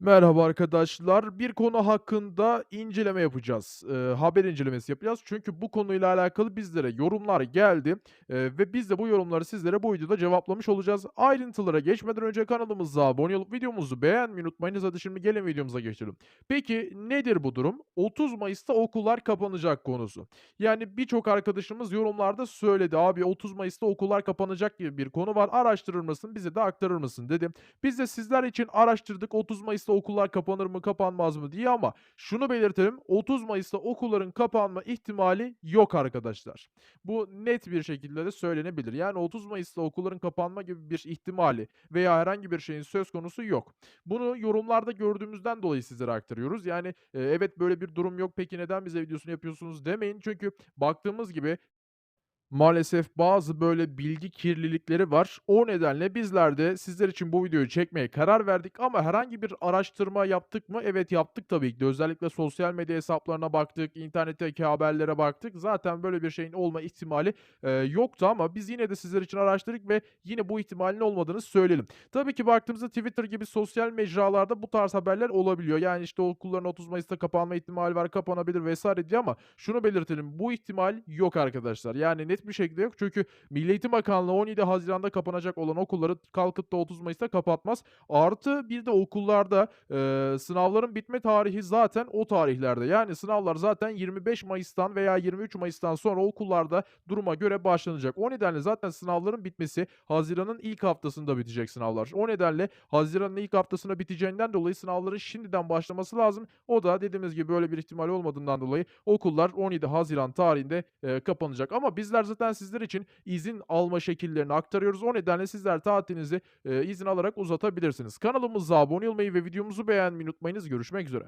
Merhaba arkadaşlar. Bir konu hakkında inceleme yapacağız. Eee, haber incelemesi yapacağız. Çünkü bu konuyla alakalı bizlere yorumlar geldi, eee, ve biz de bu yorumları sizlere bu videoda cevaplamış olacağız. Ayrıntılara geçmeden önce kanalımıza abone olup videomuzu beğenmeyi unutmayınız. Hadi şimdi gelin videomuza geçelim. Peki nedir bu durum? 30 Mayıs'ta okullar kapanacak konusu. Yani birçok arkadaşımız yorumlarda söyledi. Abi 30 Mayıs'ta okullar kapanacak gibi bir konu var. Araştırır mısın? Bize de aktarır mısın? dedi. Biz de sizler için araştırdık 30 Mayıs'ta okullar kapanır mı kapanmaz mı diye ama şunu belirtelim 30 Mayıs'ta okulların kapanma ihtimali yok arkadaşlar. Bu net bir şekilde de söylenebilir. Yani 30 Mayıs'ta okulların kapanma gibi bir ihtimali veya herhangi bir şeyin söz konusu yok. Bunu yorumlarda gördüğümüzden dolayı sizlere aktarıyoruz. Yani e, evet böyle bir durum yok peki neden bize videosunu yapıyorsunuz demeyin. Çünkü baktığımız gibi Maalesef bazı böyle bilgi kirlilikleri var. O nedenle bizler de sizler için bu videoyu çekmeye karar verdik ama herhangi bir araştırma yaptık mı? Evet yaptık tabii ki. Özellikle sosyal medya hesaplarına baktık, internetteki haberlere baktık. Zaten böyle bir şeyin olma ihtimali e, yoktu ama biz yine de sizler için araştırdık ve yine bu ihtimalin olmadığını söyleyelim. Tabii ki baktığımızda Twitter gibi sosyal mecralarda bu tarz haberler olabiliyor. Yani işte okulların 30 Mayıs'ta kapanma ihtimali var, kapanabilir vesaire diye ama şunu belirtelim. Bu ihtimal yok arkadaşlar. Yani net bir şekilde yok. Çünkü Milli Eğitim Bakanlığı 17 Haziran'da kapanacak olan okulları kalkıp da 30 Mayıs'ta kapatmaz. Artı bir de okullarda, eee, sınavların bitme tarihi zaten o tarihlerde. Yani sınavlar zaten 25 Mayıs'tan veya 23 Mayıs'tan sonra okullarda duruma göre başlanacak. O nedenle zaten sınavların bitmesi haziranın ilk haftasında bitecek sınavlar. O nedenle haziranın ilk haftasında biteceğinden dolayı sınavların şimdiden başlaması lazım. O da dediğimiz gibi böyle bir ihtimal olmadığından dolayı okullar 17 Haziran tarihinde, eee, kapanacak. Ama bizler zaten sizler için izin alma şekillerini aktarıyoruz. O nedenle sizler tatilinizi, eee, izin alarak uzatabilirsiniz. Kanalımıza abone olmayı ve videomuzu beğenmeyi unutmayınız. Görüşmek üzere.